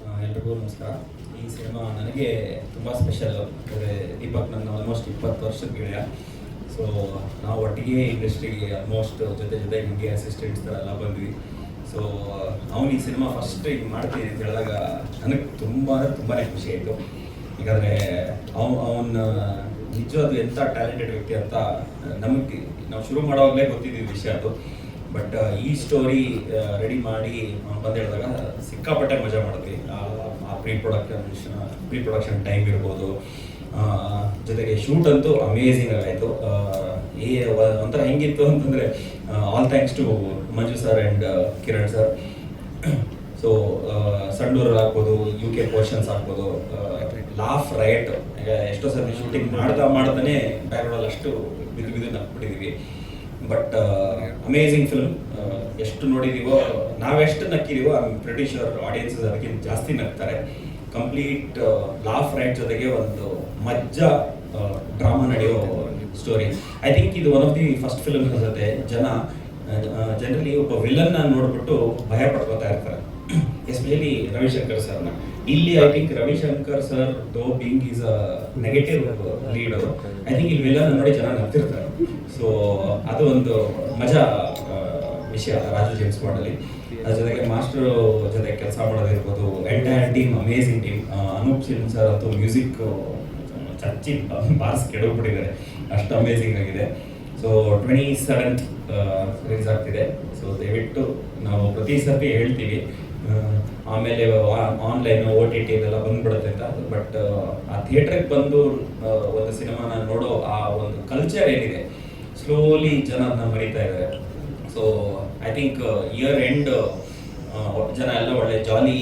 ಎಲ್ರಿಗೂ ನಮಸ್ಕಾರ. ಈ ಸಿನಿಮಾ ನನಗೆ ತುಂಬ ಸ್ಪೆಷಲ್ ಅಂದರೆ ದೀಪಕ್ ನನ್ನ ಆಲ್ಮೋಸ್ಟ್ ಇಪ್ಪತ್ತು ವರ್ಷದ ಗೆಳೆಯ. ಸೊ ನಾವು ಒಟ್ಟಿಗೆ ಇಂಡಸ್ಟ್ರಿಗೆ ಆಲ್ಮೋಸ್ಟ್ ಜೊತೆ ಜೊತೆ ಹಿಂಗೆ ಅಸಿಸ್ಟೆಂಟ್ಸ್ ಥರ ಎಲ್ಲ ಬಂದ್ವಿ. ಸೊ ಅವನು ಈ ಸಿನಿಮಾ ಫಸ್ಟ್ ಈಗ ಮಾಡ್ತೀನಿ ಅಂತ ಹೇಳಿದಾಗ ನನಗೆ ತುಂಬ ತುಂಬಾ ಖುಷಿ ಆಯಿತು. ಯಾಕಂದರೆ ಅವನು ಅವನ ನಿಜವಾದ ಎಂಥ ಟ್ಯಾಲೆಂಟೆಡ್ ವ್ಯಕ್ತಿ ಅಂತ ನಮಗೆ ನಾವು ಶುರು ಮಾಡೋವಾಗಲೇ ಗೊತ್ತಿದ್ದೀವಿ ವಿಷಯ ಅದು. ಬಟ್ ಈ ಸ್ಟೋರಿ ರೆಡಿ ಮಾಡಿ ಅವ್ನು ಬಂದು ಹೇಳಿದಾಗ ಸಿಕ್ಕಾಪಟ್ಟೆ ಮಜಾ ಮಾಡ್ತೀವಿ ಆ pre production pre production time ಇರ್ಬೋದು ಜೊತೆಗೆ ಶೂಟ್ ಅಂತೂ ಅಮೇಝಿಂಗ್ ಆಗಾಯಿತು ಈ ಒಂಥರ ಹೆಂಗಿತ್ತು ಅಂತಂದರೆ all thanks to Manju sir and Kiran sir so ಸಂಡೂರಲ್ಲಿ ಹಾಕ್ಬೋದು ಯು ಕೆ ಪೋರ್ಷನ್ಸ್ ಹಾಕ್ಬೋದು ಲಾಫ್ ರೈಟ್ ಎಷ್ಟೋ ಸರಿ ಶೂಟಿಂಗ್ ಮಾಡ್ತಾ ಮಾಡ್ತಾನೆ ಬ್ಯಾಕ್ಗ್ರೌಂಡಲ್ಲಿ ಅಷ್ಟು ಬಿದ್ದು ಬಿದ್ದು ನಕ್ಬಿಟ್ಟಿದ್ದೀವಿ ಬಟ್ ಅಮೇಝಿಂಗ್ ಫಿಲ್ಮ್ ಎಷ್ಟು ನೋಡಿದೀವೋ, ನಾವೆಷ್ಟು ನಕ್ಕಿದೀವೋ ಐ ಪ್ರಿಟಿ ಶ್ಯೂರ್ ಆಡಿಯನ್ಸಸ್ ಅದಕ್ಕಿಂತ ಜಾಸ್ತಿ ನಗ್ತಾರೆ. ಕಂಪ್ಲೀಟ್ ಲಾಫ್ ರೈಟ್ ಜೊತೆಗೆ ಒಂದು ಮಜ್ಜ ಡ್ರಾಮಾ ನಡೆಯೋ ಸ್ಟೋರಿ ಐ ಥಿಂಕ್ ಇದು one of the first film ಅನ್ಸುತ್ತೆ ಜನ ಜನರಲಿ ಒಬ್ಬ ವಿಲನ್ನ ನೋಡ್ಬಿಟ್ಟು ಭಯ ಪಡ್ಕೋತಾ ಇರ್ತಾರೆ. ಎಸ್ಪೆಷಲಿ ರವಿಶಂಕರ್ ಸರ್ನ. ಇಲ್ಲಿ I think Ravishankar sir though being is a negative lead I think ಇಲ್ಲಿ ವಿಲನ್ ನೋಡಿ ಜನ ನಗ್ತಿರ್ತಾರೆ. ಸೊ ಅದು ಒಂದು ಮಜಾ ವಿಷಯ ರಾಜು ಜೇಮ್ಸ್ ಮಾಡಲಿ ಅದ್ರ ಜೊತೆಗೆ ಮಾಸ್ಟರ್ ಜೊತೆ ಕೆಲಸ ಮಾಡೋದಿರ್ಬೋದು entire team amazing team Anoop ಸಿನ್ ಸರ್ ಅಂತೂ ಮ್ಯೂಸಿಕ್ ಚಚ್ಚಿ ಬಾರ್ಸ್ ಕೆಡೋಗ್ಬಿಟ್ಟಿದ್ದಾರೆ ಅಷ್ಟು ಅಮೇಝಿಂಗ್ ಆಗಿದೆ. ಸೊ ಟ್ವೆಂಟಿ ಸೆವೆಂತ್ ರಿಲೀಸ್ ಆಗ್ತಿದೆ. ಸೊ ದಯವಿಟ್ಟು ನಾವು ಪ್ರತಿ ಸರ್ತಿ ಹೇಳ್ತೀವಿ. ಆಮೇಲೆ ಆನ್ಲೈನ್ ಓ ಟಿ ಟಿ ಇದೆಲ್ಲ ಬಂದ್ಬಿಡುತ್ತೆ ಅಂತ. ಬಟ್ ಆ ಥಿಯೇಟ್ರಿಗೆ ಬಂದು ಒಂದು ಸಿನಿಮಾನ ನೋಡೋ ಆ ಒಂದು ಕಲ್ಚರ್ ಏನಿದೆ ಸ್ಲೋಲಿ ಜನ ಅದನ್ನ ಮರಿತಾ ಇದ್ದಾರೆ so I think year end ಜನ ಎಲ್ಲ ಒಳ್ಳೆ ಜಾಲಿ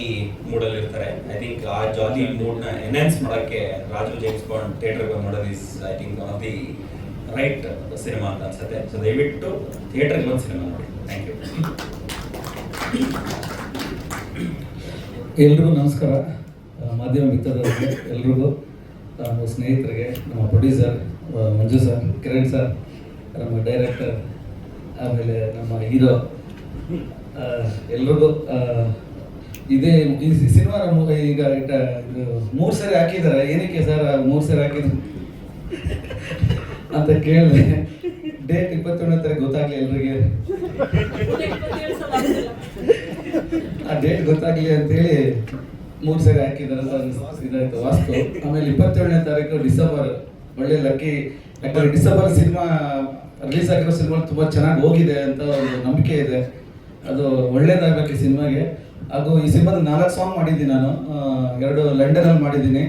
ಮೂಡಲ್ಲಿ ಇರ್ತಾರೆ. ಐ ಥಿಂಕ್ ಆ ಜಾಲಿ ಮೂಡ್ನ ಎನ್ಹಾನ್ಸ್ ಮಾಡೋಕ್ಕೆ ರಾಜು ಜೇಮ್ಸ್ ಬಾಂಡ್ ಥಿಯೇಟರ್ಗೆ ಬಂದು is I think one of the right cinema ಅಂತ ಅನ್ಸುತ್ತೆ. ಸೊ ದಯವಿಟ್ಟು ಥಿಯೇಟರ್ಗೆ ಬಂದು ಸಿನಿಮಾ ನೋಡಿ. ಥ್ಯಾಂಕ್ ಯು ಎಲ್ರಿಗೂ ನಮಸ್ಕಾರ. ಮಾಧ್ಯಮ ಮಿತ್ರರಿಗೆ ಎಲ್ರಿಗೂ ನಮ್ಮ ಸ್ನೇಹಿತರಿಗೆ ನಮ್ಮ producer Manju sir Kiran sir ನಮ್ಮ ಡೈರೆಕ್ಟರ್ ಆಮೇಲೆ ನಮ್ಮ ಹೀರೋ ಎಲ್ರಿಗೂ ಇದೇ ಈ ಸಿನಿಮಾ ಈಗ ಇಟ್ಟ ಮೂರು ಸರಿ ಹಾಕಿದ್ದಾರೆ ಏನಕ್ಕೆ ಸರ್ ಮೂರು ಸರಿ ಹಾಕಿದ್ರು ಅಂತ ಕೇಳಿದೆ. ಡೇಟ್ ಇಪ್ಪತ್ತೇಳನೇ ತಾರೀಕು ಗೊತ್ತಾಗಲಿ ಎಲ್ರಿಗೆ. ಆ ಡೇಟ್ ಗೊತ್ತಾಗ್ಲಿ ಅಂತೇಳಿ ಮೂರು ಸರಿ ಅನ್ಸ್- ಇದಾಯ್ತು ವಾಸ್ತು ಆಮೇಲೆ ಇಪ್ಪತ್ತೇಳನೇ ತಾರೀಕು ಡಿಸೆಂಬರ್, ಒಳ್ಳೆ ಲಕ್ಕಿ ಯಾಕಂದ್ರೆ ಡಿಸೆಂಬರ್ ಸಿನಿಮಾ ರಿಲೀಸ್ ಆಗಿರೋ ಸಿನಿಮಾ ತುಂಬಾ ಚೆನ್ನಾಗಿ ಹೋಗಿದೆ ಅಂತ ಒಂದು ನಂಬಿಕೆ ಇದೆ. ಅದು ಒಳ್ಳೇದಾಗಬೇಕು ಈ ಸಿನಿಮಾಗೆ. ಹಾಗೂ ಈ ಸಿನಿಮಾದ ನಾಲ್ಕು ಸಾಂಗ್ ಮಾಡಿದ್ದೀನಿ ನಾನು. ಎರಡು ಲಂಡನಲ್ಲಿ ಮಾಡಿದ್ದೀನಿ.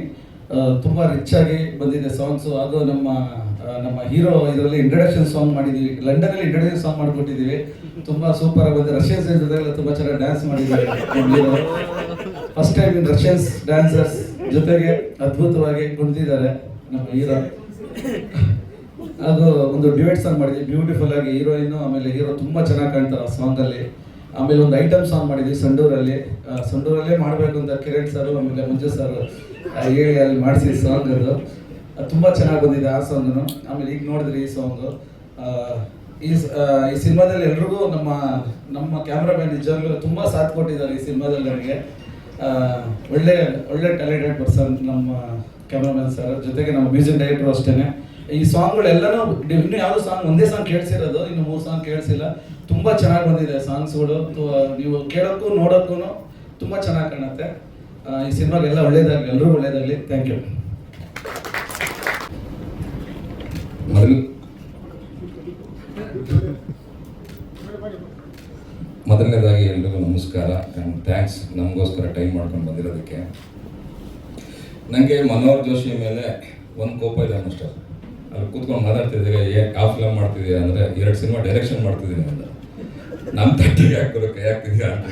ತುಂಬ ರಿಚ್ ಆಗಿ ಬಂದಿದೆ ಸಾಂಗ್ಸು ಹಾಗೂ ನಮ್ಮ ನಮ್ಮ ಹೀರೋ ಇದರಲ್ಲಿ ಇಂಟ್ರಡಕ್ಷನ್ ಸಾಂಗ್ ಮಾಡಿದ್ದೀವಿ ಲಂಡನಲ್ಲಿ ಇಂಟ್ರಡಕ್ಷನ್ ಸಾಂಗ್ ಮಾಡಿಕೊಟ್ಟಿದ್ದೀವಿ ತುಂಬಾ ಸೂಪರ್ ಆಗಿ ರಷ್ಯನ್ಸ್ ಜೊತೆಗೆಲ್ಲ ತುಂಬಾ ಚೆನ್ನಾಗಿ ಡ್ಯಾನ್ಸ್ ಮಾಡಿದ್ದಾರೆ first time in Russians dancers ಜೊತೆಗೆ ಅದ್ಭುತವಾಗಿ ಕುಣಿದಿದ್ದಾರೆ ನಮ್ಮ ಹೀರೋ. ಅದು ಒಂದು ಡಿವೈಟ್ ಸಾಂಗ್ ಮಾಡಿದ್ವಿ. ಬ್ಯೂಟಿಫುಲ್ ಆಗಿ ಹೀರೋಯಿನ್, ಆಮೇಲೆ ಹೀರೋ ತುಂಬಾ ಚೆನ್ನಾಗಿ ಕಾಣ್ತಾರೆ ಆ ಸಾಂಗ್ ಅಲ್ಲಿ. ಆಮೇಲೆ ಒಂದು ಐಟಮ್ ಸಾಂಗ್ ಮಾಡಿದ್ವಿ ಸಂಡೂರಲ್ಲಿ. ಸಂಡೂರಲ್ಲೇ ಮಾಡಬೇಕು ಅಂತ ಕಿರಣ್ ಸರ್, ಆಮೇಲೆ ಮಂಜು ಸರ್ ಹೇಳಿ ಅಲ್ಲಿ ಮಾಡಿಸಿ ಸಾಂಗ್ ಅದು. ತುಂಬಾ ಚೆನ್ನಾಗಿ ಬಂದಿದೆ ಆ ಸಾಂಗ್ನು ಆಮೇಲೆ ಈಗ ನೋಡಿದ್ರಿ ಈ ಸಾಂಗ್ ಈ ಈ ಸಿನಿಮಾದಲ್ಲಿ ಎಲ್ರಿಗೂ ನಮ್ಮ ನಮ್ಮ ಕ್ಯಾಮ್ರಾಮನ್ ನಿಜವಾಗ್ಲೂ ತುಂಬಾ ಸಾಥ್ ಕೊಟ್ಟಿದ್ದಾರೆ ಈ ಸಿನಿಮಾದಲ್ಲಿ ನನಗೆ. ಒಳ್ಳೆ ಒಳ್ಳೆ ಟ್ಯಾಲೆಂಟೆಡ್ ಪರ್ಸನ್ ನಮ್ಮ ಕ್ಯಾಮ್ರಾಮನ್ ಸರ್ ಜೊತೆಗೆ ನಮ್ಮ ಮ್ಯೂಸಿಕ್ ಡೈರೆಕ್ಟರ್ ಅಷ್ಟೇ ಈ ಸಾಂಗ್ಗಳೆಲ್ಲನೂ ಇನ್ನು ಯಾರು ಸಾಂಗ್ ಒಂದೇ ಸಾಂಗ್ ಕೇಳಿಸಿರೋದು, ಇನ್ನು ಮೂರು ಸಾಂಗ್ ಕೇಳಿಸಿಲ್ಲ. ತುಂಬಾ ಚೆನ್ನಾಗಿ ಬಂದಿದೆ ಸಾಂಗ್ಸ್ಗಳು. ನೀವು ಕೇಳೋಕ್ಕೂ ನೋಡೋಕ್ಕೂ ತುಂಬಾ ಚೆನ್ನಾಗಿ ಕಾಣುತ್ತೆ. ಈ ಸಿನಿಮಾಗೆಲ್ಲ ಒಳ್ಳೇದಾಗಲಿ ಎಲ್ಲರೂ ಒಳ್ಳೇದಾಗಲಿ. ಥ್ಯಾಂಕ್ ಯು ಮೊದಲು ಮೊದಲನೇದಾಗಿ ಎಲ್ರಿಗೂ ನಮಸ್ಕಾರ. ಆ್ಯಂಡ್ ಥ್ಯಾಂಕ್ಸ್ ನಮಗೋಸ್ಕರ ಟೈಮ್ ಮಾಡ್ಕೊಂಡು ಬಂದಿರೋದಕ್ಕೆ. ನನಗೆ ಮನೋಹರ್ ಜೋಶಿ ಮೇಲೆ ಒಂದು ಕೋಪ ಇದೆ ಅನ್ನಷ್ಟೇ ಅಲ್ಲಿ ಕೂತ್ಕೊಂಡು ಮಾತಾಡ್ತಿದ್ದೀರಿ? ಏ ಯಾವ ಫಿಲಮ್ ಮಾಡ್ತಿದ್ದೀಯ ಅಂದರೆ ಎರಡು ಸಿನಿಮಾ ಡೈರೆಕ್ಷನ್ ಮಾಡ್ತಿದ್ದೀನಿ ಅಂತ. ನಮ್ಮ ತಟ್ಟಿಗೆ ಹಾಕೋದು ಕೈ ಹಾಕ್ತಿದ್ದೀರಿ ಅಂತ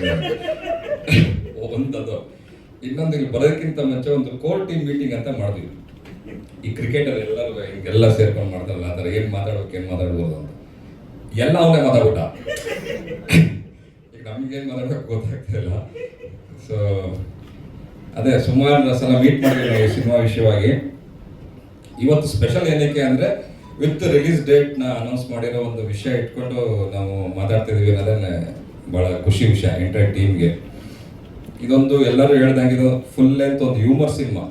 ಒಂದದು ಇನ್ನೊಂದು ಇಲ್ಲಿ ಬರೋದಕ್ಕಿಂತ ಮುಂಚೆ ಒಂದು ಕೋರ್ ಟೀಮ್ ಮೀಟಿಂಗ್ ಅಂತ ಮಾಡಿದ್ವಿ ಈ ಕ್ರಿಕೆಟರ್ ಎಲ್ಲರೂ ಹಿಂಗೆಲ್ಲ ಸೇರ್ಕೊಂಡು ಮಾಡ್ತಾರಲ್ಲ, ಆ ಥರ ಏನು ಮಾತಾಡ್ಬೇಕು, ಏನು ಮಾತಾಡ್ಬೋದು ಅಂತ. ಎಲ್ಲ ಅವನೇ ಮಾತಾಡ್ಬಿಟ್ಟ. ಈಗ ನಮಗೇನು ಮಾತಾಡ್ಬೇಕು ಗೊತ್ತಾಗ್ತಾ ಇಲ್ಲ. ಸೊ ಅದೇ, ಸುಮಾರು ಸಲ ಮೀಟ್ ಮಾಡಿದ್ವಿ ಈ ಸಿನಿಮಾ ವಿಷಯವಾಗಿ. ಇವತ್ತು ಸ್ಪೆಷಲ್ ಏನಕ್ಕೆ ಅಂದರೆ, ವಿತ್ ರಿಲೀಸ್ ಡೇಟ್ನ ಅನೌನ್ಸ್ ಮಾಡಿರೋ ಒಂದು ವಿಷಯ ಇಟ್ಕೊಂಡು ನಾವು ಮಾತಾಡ್ತಿದ್ದೀವಿ ಅನ್ನೋದನ್ನೇ ಭಾಳ ಖುಷಿ ವಿಷಯ ಎಂಟೈರ್ ಟೀಮ್ಗೆ ಇದೊಂದು ಎಲ್ಲರೂ ಹೇಳ್ದಂಗೆ ಇದು ಫುಲ್ ಲೆಂತ್ ಒಂದು ಹ್ಯೂಮರ್ ಸಿನಿಮಾ.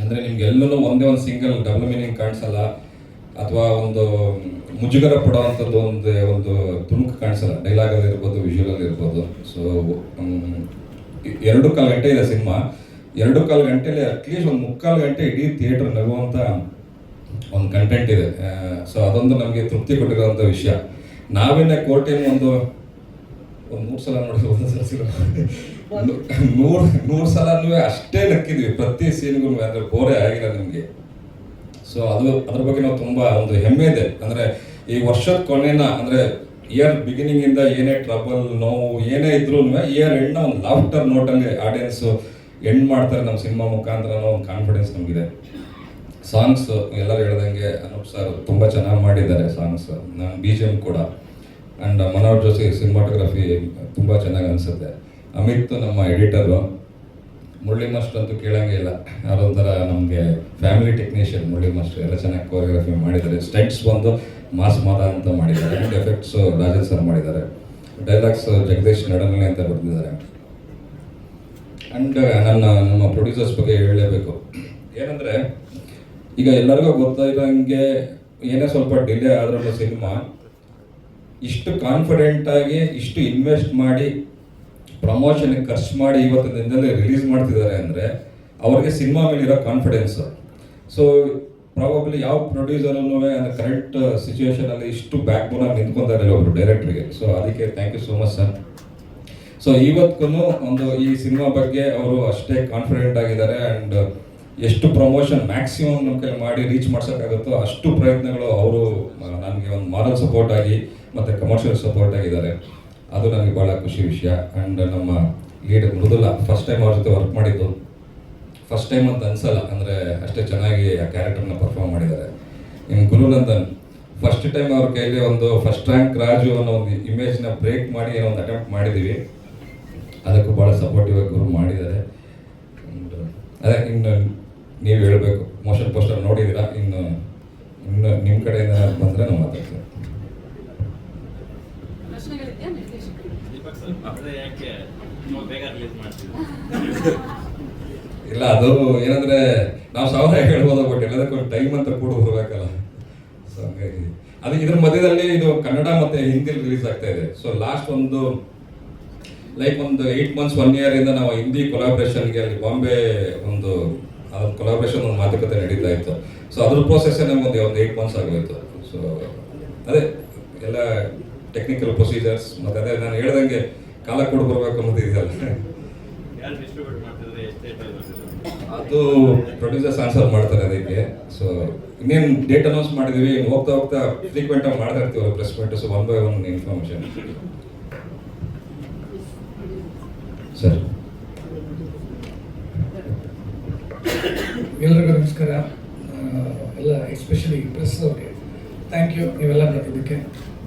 ಅಂದರೆ ನಿಮ್ಗೆ ಎಲ್ಲೂ ಒಂದೇ ಒಂದು ಸಿಂಗಲ್ ಡಬಲ್ ಮೀನಿಂಗ್ ಕಾಣಿಸಲ್ಲ? ಅಥವಾ ಒಂದು ಮುಜುಗರ ಪಡೋವಂಥದ್ದು ಒಂದು ಒಂದು ತುಣುಕು ಕಾಣಿಸಲ್ಲ? ಡೈಲಾಗಲ್ಲಿ ಇರ್ಬೋದು ವಿಜುವಲ್ ಇರ್ಬೋದು. ಸೊ ಎರಡು ಕಾಲು ಗಂಟೆ ಇದೆ ಸಿನಿಮಾ. ಎರಡು ಕಾಲು ಗಂಟೆಯಲ್ಲಿ ಅಟ್ಲೀಸ್ಟ್ ಒಂದು ಮುಕ್ಕಾಲು ಗಂಟೆ ಇಡೀ ಥಿಯೇಟರ್ ನಗುವಂಥ ಒಂದು ಕಂಟೆಂಟ್ ಇದೆ. ಸೊ ಅದೊಂದು ನಮಗೆ ತೃಪ್ತಿ ಕೊಟ್ಟಿರೋಂಥ ವಿಷಯ. ನಾವೇನೇ ಕೋಟೆನ ಒಂದು ಒಂದು ಮೂರು ಸಲ ನೋಡಿದ್ವಿ ಒಂದು ಸಲ ನೂರು ನೂರು ಸಲನೂ ಅಷ್ಟೇ ನಕ್ಕಿದ್ವಿ ಪ್ರತಿ ಸೀನ್ಗೂ ಅಂದ್ರೆ ಬೋರೆ ಆಗಿಲ್ಲ ನಿಮಗೆ. ಸೊ ಅದು, ಅದ್ರ ಬಗ್ಗೆ ನಾವು ತುಂಬ ಒಂದು ಹೆಮ್ಮೆ ಇದೆ. ಅಂದರೆ, ಈ ವರ್ಷದ ಕೊನೆನ, ಅಂದರೆ ಇಯರ್ ಬಿಗಿನಿಂಗ್ ಇಂದ ಏನೇ ಟ್ರಬಲ್ ನೋವು, ಏನೇ ಇದ್ರೂ ಇಯರ್ ಎಂಡ್ನ ಒಂದು ಲಾಫ್ಟರ್ ನೋಟಲ್ಲಿ ಆಡಿಯನ್ಸ್ ಎಂಡ್ ಮಾಡ್ತಾರೆ ನಮ್ಮ ಸಿನಿಮಾ ಮುಖಾಂತರ ಒಂದು ಕಾನ್ಫಿಡೆನ್ಸ್ ನಮಗಿದೆ. ಸಾಂಗ್ಸ್ ಎಲ್ಲರೂ ಹೇಳ್ದಂಗೆ ಅನೂಪ್ ಸರ್ ತುಂಬ ಚೆನ್ನಾಗಿ ಮಾಡಿದ್ದಾರೆ ಸಾಂಗ್ಸ್ ಬಿ ಜಿ ಎಂ ಕೂಡ. ಆ್ಯಂಡ್ ಮನೋರ್ ಜೋಶಿ ಸಿನಿಮಾಟೋಗ್ರಫಿ ತುಂಬ ಚೆನ್ನಾಗಿ ಅನಿಸುತ್ತೆ. ಅಮಿತ್ ನಮ್ಮ ಎಡಿಟರು. ಮುರಳಿ ಮಾಸ್ಟರ್ ಅಂತೂ ಕೇಳಂಗೆ ಇಲ್ಲ. ಯಾರೊಂಥರ ನಮಗೆ ಫ್ಯಾಮಿಲಿ ಟೆಕ್ನಿಷಿಯನ್ ಮುರಳಿ ಮಾಸ್ಟರ್ ಎಲ್ಲ ಚೆನ್ನಾಗಿ ಕೋರಿಯೋಗ್ರಫಿ ಮಾಡಿದ್ದಾರೆ. ಸ್ಟೆಂಟ್ಸ್ ಬಂದು ಮಾಸ್ ಮಾದ ಅಂತ ಮಾಡಿದ್ದಾರೆ. ಆ್ಯಂಡ್ ಎಫೆಕ್ಟ್ಸ್ ರಾಜನ್ ಸರ್ ಮಾಡಿದ್ದಾರೆ. ಡೈಲಾಗ್ಸ್ ಜಗದೀಶ್ ನಡಮನೆ ಅಂತ ಬರೆದಿದ್ದಾರೆ. ಆ್ಯಂಡ್ ನನ್ನ, ನಮ್ಮ ಪ್ರೊಡ್ಯೂಸರ್ಸ್ ಬಗ್ಗೆ ಹೇಳಲೇಬೇಕು. ಏನಂದರೆ, ಈಗ ಎಲ್ಲರಿಗೂ ಗೊತ್ತಿರೋಂಗೆ ಏನೇ ಸ್ವಲ್ಪ ಡಿಲೇ ಆದ್ರೂ ಸಿನಿಮಾ, ಇಷ್ಟು ಕಾನ್ಫಿಡೆಂಟಾಗಿ ಇಷ್ಟು ಇನ್ವೆಸ್ಟ್ ಮಾಡಿ ಪ್ರಮೋಷನ್ಗೆ ಖರ್ಚು ಮಾಡಿ ಇವತ್ತಿನ ದಿನದಲ್ಲಿ ರಿಲೀಸ್ ಮಾಡ್ತಿದ್ದಾರೆ ಅಂದರೆ ಅವ್ರಿಗೆ ಸಿನಿಮಾ ಮೇಲೆ ಇರೋ ಕಾನ್ಫಿಡೆನ್ಸ್ ಸೊ ಪ್ರಾಬಬ್ಲಿ ಯಾವ ಪ್ರೊಡ್ಯೂಸರ್ನು ಕರೆಂಟ್ ಸಿಚುವೇಷನಲ್ಲಿ ಇಷ್ಟು ಬ್ಯಾಕ್ ಬೋನಾಗಿ ನಿಂತ್ಕೊಂತಾರೆ ಒಬ್ಬರು ಡೈರೆಕ್ಟ್ರಿಗೆ ಸೊ ಅದಕ್ಕೆ thank you so much sir so ಇವತ್ತಿಗೂ ಒಂದು ಈ ಸಿನಿಮಾ ಬಗ್ಗೆ ಅವರು ಅಷ್ಟೇ ಕಾನ್ಫಿಡೆಂಟ್ ಆಗಿದ್ದಾರೆ ಆ್ಯಂಡ್ ಎಷ್ಟು ಪ್ರಮೋಷನ್ ಮ್ಯಾಕ್ಸಿಮಮ್ ನಮ್ಮ ಕೈ ಮಾಡಿ ರೀಚ್ ಮಾಡ್ಸೋಕ್ಕಾಗುತ್ತೋ ಅಷ್ಟು ಪ್ರಯತ್ನಗಳು ಅವರು ನನಗೆ ಒಂದು ಮಾರಲ್ ಸಪೋರ್ಟ್ ಆಗಿ ಮತ್ತು ಕಮರ್ಷಿಯಲ್ ಸಪೋರ್ಟ್ ಆಗಿದ್ದಾರೆ. ಅದು ನನಗೆ ಭಾಳ ಖುಷಿ ವಿಷಯ. ಆ್ಯಂಡ್ ನಮ್ಮ ಲೀಡ್ ಮೃದುಲ ಫಸ್ಟ್ ಟೈಮ್ ಅವ್ರ ಜೊತೆ ವರ್ಕ್ ಮಾಡಿದ್ದು. ಫಸ್ಟ್ ಟೈಮ್ ಅಂತ ಅನ್ಸಲ್ಲ, ಅಂದರೆ ಅಷ್ಟೇ ಚೆನ್ನಾಗಿ ಆ ಕ್ಯಾರೆಕ್ಟರ್ನ ಪರ್ಫಾರ್ಮ್ ಮಾಡಿದ್ದಾರೆ. ಇನ್ನು ಗುರುನಂದನ್ ಫಸ್ಟ್ ಟೈಮ್ ಅವ್ರ ಕೈಲಿ ಒಂದು ಫಸ್ಟ್ ರ್ಯಾಂಕ್ ರಾಜು ಅನ್ನೋ ಒಂದು ಇಮೇಜ್ನ ಬ್ರೇಕ್ ಮಾಡಿ ಏನೋ ಒಂದು ಅಟೆಂಪ್ಟ್ ಮಾಡಿದ್ದೀವಿ. ಅದಕ್ಕೂ ಭಾಳ ಸಪೋರ್ಟಿವ್ ಆಗಿ ಗುರು ಮಾಡಿದ್ದಾರೆ. ಅದೇ ಇನ್ನು ನೀವು ಹೇಳಬೇಕು ಮೋಷನ್ ಪೋಸ್ಟರ್ ನೋಡಿದ್ದೀರಾ? ಇನ್ನು ಇನ್ನು ನಿಮ್ಮ ಕಡೆಯಿಂದ ಬಂದರೆ ನಾವು ಮಾತಾಡ್ತೀವಿ ಮಾಡ್ತಿದ್ರು ಇಲ್ಲ ಅದು ಏನಂದ್ರೆ ನಾವು ಸಾವಿರ ಹೇಳ್ಬೋದು ಬಟ್ ಎಲ್ಲದಕ್ಕೂ ಟೈಮ್ ಅಂತ ಕೂಡ ಬರಬೇಕಲ್ಲ. ಸೊ ಹಂಗಾಗಿ. ಅದು ಇದ್ರ ಮಧ್ಯದಲ್ಲಿ ಇದು ಕನ್ನಡ ಮತ್ತೆ ಹಿಂದಿ ರಿಲೀಸ್ ಆಗ್ತಾ ಇದೆ. ಸೊ ಲಾಸ್ಟ್ ಒಂದು ಲೈಕ್ ಒಂದು ಏಟ್ ಮಂತ್ಸ್ ಒನ್ ಇಯರ್ ಇಂದ ನಾವು ಹಿಂದಿ ಕೊಲಾಬ್ರೇಷನ್ಗೆ ಅಲ್ಲಿ ಬಾಂಬೆ ಒಂದು ಅದ್ರ ಕೊಲಾಬ್ರೇಷನ್ ಒಂದು ಮಾತುಕತೆ ನಡೀತಾ ಇತ್ತು. ಸೊ ಅದ್ರ ಪ್ರೋಸೆಸ್ ನಮ್ಗೆ ಒಂದು ಒಂದು ಏಯ್ಟ್ ಮಂತ್ಸ್ ಆಗೋಯ್ತು ಸೊ ಅದೇ ಎಲ್ಲ ಟೆಕ್ನಿಕಲ್ ಪ್ರೊಸೀಜರ್ಸ್ ಮತ್ತೆ ಅದೇ ನಾನು ಹೇಳ್ದಂಗೆ ಕಾಲ ಕೊಡು ಬರಬೇಕು ಅನ್ನೋದು ಇದೆಯಲ್ಲ ಅದು ಪ್ರೊಡ್ಯೂಸರ್ಸ್ ಆನ್ಸರ್ ಮಾಡ್ತಾರೆ ಅದಕ್ಕೆ. ಸೊ ಇನ್ನೇನು ಡೇಟ್ ಅನೌನ್ಸ್ ಮಾಡಿದೀವಿ ಇನ್ನು ಹೋಗ್ತಾ ಹೋಗ್ತಾ ಫ್ರೀಕ್ವೆಂಟ್ ಆಗಿ ಮಾಡ್ತಾ ಇರ್ತೀವಲ್ಲ press meet so one by one information sir ಎಲ್ರಿಗೂ ನಮಸ್ಕಾರ. ಎಲ್ಲ ಎಸ್ಪೆಷಲಿ ಪ್ರೆಸ್ ಅವ್ರಿಗೆ. ಥ್ಯಾಂಕ್ ಯು ನೀವೆಲ್ಲ ಬಂದಿದ್ದಕ್ಕೆ.